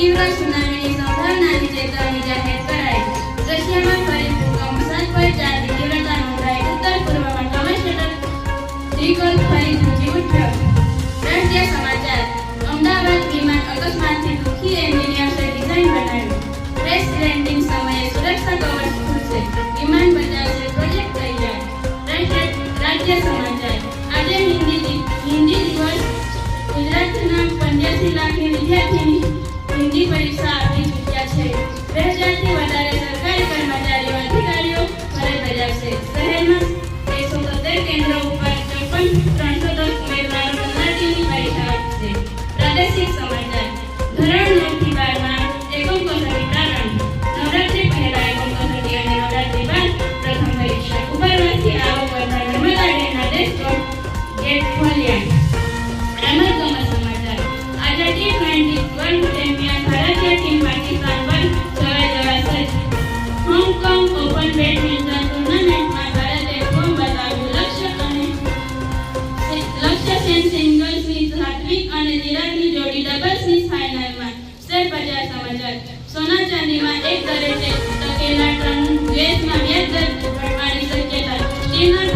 તીવ્ર સુનામીની સંભાવનાની ચેતવણી જાહેર કરાઈ રશિયામાં ફરી ભૂકંપ સાત પોઈન્ટ ચારની તીવ્રતા નોંધાઈ ઉત્તર પૂર્વમાં કમિશનર ત્રિકોલ ફરી ધ્રુજી ઉઠ્યો રાષ્ટ્રીય સમાચાર અમદાવાદ વિમાન અકસ્માતથી દુઃખી એન્જિનિયર્સે ડિઝાઇન બનાવ્યું ક્રેશ હિન્દી પરીક્ષા આપી ચૂક્યા છે. બે હજારથી વધારે સરકારી કર્મચારીઓ અધિકારીઓ ફરજ બજાવશે શહેરમાં એકસો સત્તર કેન્દ્રો ઉપર ચોપન ત્રણસો દસ ઉમેદવારો તલાટીની પરીક્ષા આપશે પ્રાદેશિક સમાચાર. ધોરણ નવથી બારમાં એકમ કસોટી પ્રારંભ. નવરાત્રી પહેલા એકમ કસોટી અને નવરાત્રી બાદ પ્રથમ પરીક્ષા ઉપરવાસથી આવો કરતા નર્મદા ડેના દેશ ગેટ ખોલ્યા. રમત ગમત સમાચાર. આજે ટ્વેન્ટી વર્લ્ડ ચેમ્પિયન અને નિરાજની જોડી ડબલ્સની ફાઇનલમાં સર બજાર સમાચાર સોના ચાંદીમાં એક દરે છે. તકેલા ટન વેચમાં વ્યાજ દર ઘટવાની શક્યતા ચીનના